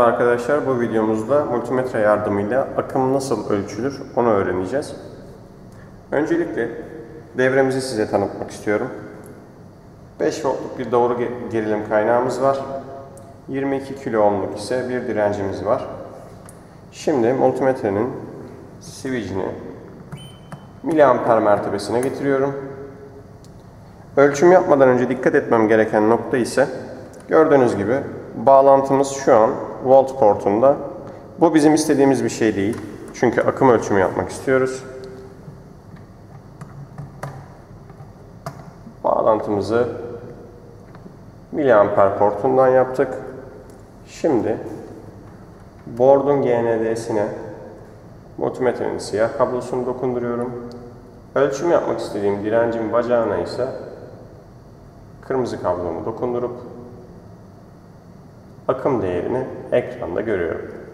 Arkadaşlar bu videomuzda multimetre yardımıyla akım nasıl ölçülür onu öğreneceğiz. Öncelikle devremizi size tanıtmak istiyorum. 5 voltluk bir doğru ge- gerilim kaynağımız var. 22 kilo ohmluk ise bir direncimiz var. Şimdi multimetrenin switch'ini miliamper mertebesine getiriyorum. Ölçüm yapmadan önce dikkat etmem gereken nokta ise gördüğünüz gibi bağlantımız şu an volt portunda. Bu bizim istediğimiz bir şey değil. Çünkü akım ölçümü yapmak istiyoruz. Bağlantımızı miliamper portundan yaptık. Şimdi board'un GND'sine multimetrenin siyah kablosunu dokunduruyorum. Ölçüm yapmak istediğim direncin bacağına ise kırmızı kablomu dokundurup akım değerini ekranda görüyorum.